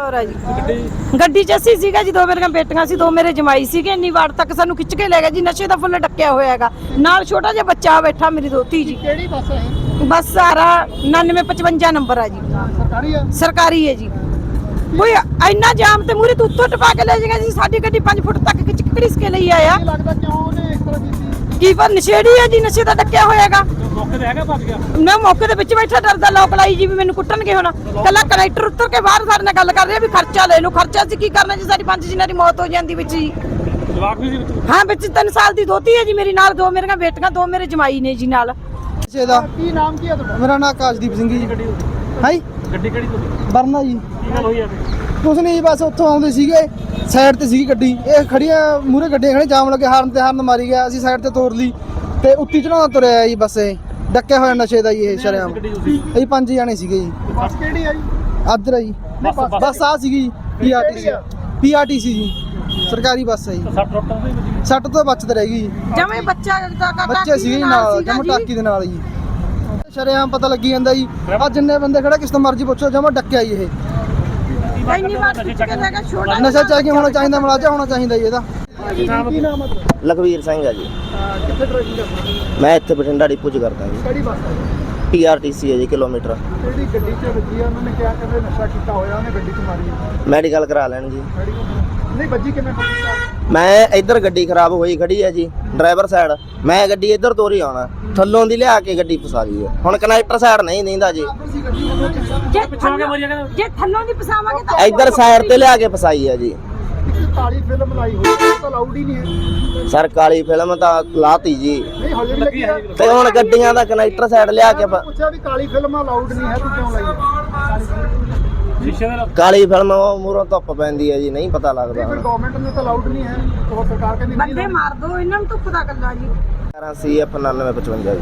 ਕੌਰ ਆ ਜੀ। ਗੱਡੀ? 'ਚ ਅਸੀਂ ਸੀਗਾ ਜੀ ਦੋ ਮੇਰੀਆਂ ਬੇਟੀਆਂ ਸੀ ਦੋ ਮੇਰੇ ਜਮਾਈ ਸੀਗੇ। ਇੰਨੀ ਵਾਰ ਤੱਕ ਸਾਨੂੰ ਖਿੱਚ ਕੇ ਲੈ ਗਿਆ ਜੀ ਨਸ਼ੇ ਦਾ ਫੁੱਲ ਡੱਕਿਆ ਹੋਇਆ ਹੈਗਾ। ਨਾਲ ਛੋਟਾ ਜਿਹਾ ਬੱਚਾ ਬੈਠਾ ਮੇਰੀ ਦੋਤੀ ਜੀ। ਕਿਹੜੀ ਬੱਸ ਹੈ ਬੱਸ ਸਾਰਾ 9955 ਨੰਬਰ ਆ ਜੀ। ਸਰਕਾਰੀ ਆ? ਸਰਕਾਰੀ ਹੈ ਜੀ। ਕੋਈ ਇੰਨਾ ਜਾਮ ਤੇ ਮੂਰੇ ਤੋਂ ਉੱਤੋਂ ਟਪਾ ਕੇ ਲੈ ਜਾਏਗਾ ਜੀ ਸਾਡੀ ਗੱਡੀ 5 ਫੁੱਟ ਤੱਕ ਖਿੱਚ ਕੇ ਲਈ ਆਇਆ। ਕੀ ਲੱਗਦਾ ਕਿਉਂ ਉਹਨੇ ਇਸ ਤਰ੍ਹਾਂ ਕੀਤੀ? ਕੀ ਪਰ ਨਸ਼ੇੜੀ ਹੈ ਜੀ ਨਸ਼ੇ ਦਾ ਡੱਕਿਆ ਹੋਇਆਗਾ ਮੌਕੇ ਤੇ ਹੈਗਾ ਭੱਜ ਗਿਆ? ਮੈਂ ਮੌਕੇ ਦੇ ਵਿੱਚ ਬੈਠਾ ਡਰਦਾ ਲੋਕ ਲਾਈ ਜੀ ਵੀ ਮੈਨੂੰ ਕੁੱਟਣਗੇ ਹੁਣ। ਕੱਲਾ ਕਨੈਕਟਰ ਉੱਤਰ ਕੇ ਬਾਹਰ ਸਾਡੇ ਨਾਲ ਗੱਲ ਕਰ ਰਿਹਾ ਵੀ ਖਰਚਾ ਲੈ ਲਓ। ਖਰਚਾ ਅਸੀਂ ਕੀ ਕਰਨਾ ਜੀ? ਸਾਡੀ ਪੰਜ ਜਿਨ੍ਹਾਂ ਦੀ ਮੌਤ ਹੋ ਜਾਂਦੀ ਵਿੱਚ ਜੀ। ਜਵਾਕ ਵੀ ਸੀ ਵਿੱਚ? ਹਾਂ ਵਿੱਚ 3 ਸਾਲ ਦੀ ਦੋਤੀ ਹੈ ਜੀ ਮੇਰੀ ਨਾਲ। ਦੋ ਮੇਰੀਆਂ ਬੇਟੀਆਂ ਦੋ ਮੇਰੇ ਜਮਾਈ ਨੇ ਜੀ ਨਾਲ। ਕਿਸੇ ਦਾ? ਕੀ ਨਾਮ ਕੀ ਹੈ ਤੁਹਾਡਾ? ਮੇਰਾ ਨਾਮ ਆਕਾਸ਼ਦੀਪ ਸਿੰਘ ਜੀ। ਗੱਡੀ ਹਾਈ ਗੱਡੀ ਕਿਹੜੀ ਤੁਹਾਡੀ ਬਰਨਾ ਜੀ। ਕੀ ਗੱਲ ਹੋਈ ਆ ਕੁਛ ਨਹੀਂ ਜੀ, ਬਸ ਉੱਥੋਂ ਆਉਂਦੇ ਸੀਗੇ। ਸਾਈਡ ਤੇ ਸੀਗੀ ਗੱਡੀ। ਇਹ ਖੜੀਆਂ ਮੂਰੇ ਗੱਡੀਆਂ ਖੜੇ ਜਾਮ ਲੱਗੇ ਹਾਰਨ ਤੇ ਹਾਰਨ ਮਾਰੀ ਗਿਆ। ਅਸੀਂ ਸਾਈਡ ਤੇ ਤੋਰ ਲਈ। ਤੇ ਉੱਤੀ ਚੜਾਉਂਦਾ ਤੁਰਿਆ ਜੀ ਬਸ ਇਹ। ਡੱਕਿਆ ਹੋਇਆ ਨਸ਼ੇ ਦਾ ਜੀ ਇਹ ਸ਼ਰਿਆਮ। ਅਸੀਂ ਪੰਜ ਜਾਣੇ ਸੀਗੇ ਜੀ। ਬੱਸ ਕਿਹੜੀ ਆ ਜੀ? ਆਦਰ ਆ ਜੀ। ਬੱਸ ਬੱਸ ਬਸ ਆ ਸੀਗੀ ਜੀ ਪੀਆਰਟੀਸੀ ਪੀਆਰਟੀਸੀ ਜੀ। ਸਰਕਾਰੀ ਬੱਸ ਹੈ ਜੀ। ਸੱਟ ਤੋਂ ਬਚਤ ਰਹਿ ਗਈ ਜੀ। ਜਮੇ ਬੱਚਾ ਦਾ ਕਾਕਾ ਬੱਚੇ ਸੀਗੇ ਜੀ ਨਾਲ ਜਮ ਟਾਕੀ ਦੇ ਨਾਲ ਜੀ। ਸ਼ਰਿਆਮ ਪਤਾ ਲੱਗੀ ਜਾਂਦਾ ਜੀ। ਆ ਜਿੰਨੇ ਬੰਦੇ ਖੜੇ ਕਿਸ ਤੋਂ ਮਰਜ਼ੀ ਪੁੱਛੋ ਜਮਾ ਡੱਕਿਆ ਜੀ ਇਹ। ਇੰਨੀ ਵਾਰ ਖਿੱਚ ਕੇ ਲੈ ਗਿਆ ਛੋਟਾ ਨਸ਼ਾ ਚਾਹੀਏ ਹੋਣਾ ਚਾਹੀਦਾ ਮਲਾਜਾ ਹੋਣਾ ਚਾਹੀਦਾ ਜੀ ਇਹਦਾ। ਕੀ ਨਾਮ ਹੈ ਤੁਹਾਡਾ? ਲਖਵੀਰ ਸਿੰਘ ਆ ਜੀ। ਅਹ ਕਿੱਥੇ ਡਰਾਈਵਿੰਗ ਕਰਦਾ ਮੈਂ ਇੱਥੇ ਬਠਿੰਡਾ ਡਿਪੂ 'ਚ ਕਰਦਾ ਜੀ। ਕਿਹੜੀ ਬੱਸ ਹੈ ਪੀਆਰਟੀਸੀ ਹੈ ਜੀ ਕਿਲੋਮੀਟਰ। ਜਿਹੜੀ ਗੱਡੀ 'ਚ ਵੱਜੀ ਆ? ਉਹਨਾਂ ਨੇ ਕਿਹਾ ਕਹਿੰਦੇ ਨਸ਼ਾ ਕੀਤਾ ਹੋਇਆ ਉਹਨੇ ਗੱਡੀ 'ਚ ਮਾਰੀ ਹੈ ਮੈਡੀਕਲ ਕਰਾ ਲੈਣ ਜੀ। ਨਹੀਂ ਵੱਜੀ ਕਿਵੇਂ ਹੋਈ ਮੈਂ ਇੱਧਰ ਗੱਡੀ ਖਰਾਬ ਹੋਈ ਖੜੀ ਹੈ ਜੀ ਡਰਾਈਵਰ ਸਾਈਡ ਮੈਂ ਗੱਡੀ ਇੱਧਰ ਤੋਰੀ ਆਉਣਾ। ਥੱਲੋਂ ਦੀ ਲਿਆ ਕੇ ਗੱਡੀ ਫਸਾ ਲਈ ਹੈ ਹੁਣ ਕਨੈਕਟਰ ਸਾਈਡ ਨਹੀਂ ਦਿੰਦਾ ਜੀ। ਜੇ ਪਿੱਛੋਂ ਆ ਕੇ ਮਰੀਆ ਕਹਿੰਦਾ ਜੇ ਥੱਲੋਂ ਦੀ ਪਸਾਵਾਂਗੇ ਤਾਂ ਇੱਧਰ ਸਾਈਡ ਤੇ ਲਿਆ ਕੇ ਫਸਾਈ ਹੈ ਜੀ। ਕਾਲੀ ਫਿਲਮ ਲਾਈ ਹੋਈ ਤਾਂ ਲਾਊਡ ਹੀ ਨਹੀਂ ਹੈ। ਸਰ ਕਾਲੀ ਫਿਲਮ ਤਾਂ ਲਾਤੀ ਜੀ। ਹਜੇ ਵੀ ਲੱਗੀ ਆ ਤੇ ਹੁਣ ਗੱਡੀਆਂ ਦਾ ਕਨੈਕਟਰ ਸਾਈਡ ਲਿਆ ਕੇ ਪ- ਪੁੱਛਿਆ ਵੀ ਕਾਲੀ ਫਿਲਮ ਆ ਲਾਊਡ ਨਹੀਂ ਹੈ ਤੂੰ ਕਿਉਂ ਲਾਈ ਹੈ? ਕਾਲੀ ਫਿਲਮ ਉਹ ਮੂਰੋਂ ਧੁੱਪ ਪੈਂਦੀ ਹੈ ਜੀ ਨਹੀਂ ਪਤਾ ਨਹੀਂ ਫਿਰ ਲੱਗਦਾ ਗਵਰਨਮੈਂਟ ਨੇ ਤਾਂ ਲਾਊਡ ਨਹੀਂ ਹੈ ਉਹ ਸਰਕਾਰ ਕਹਿੰਦੀ ਨਹੀਂ ਬੰਦੇ ਮਾਰ ਦੋ ਇਹਨਾਂ ਨੂੰ ਧੁੱਪ ਦਾ ਗੱਲਾਂ ਜੀ। 11 ਸੀ 9955 ਜੀ।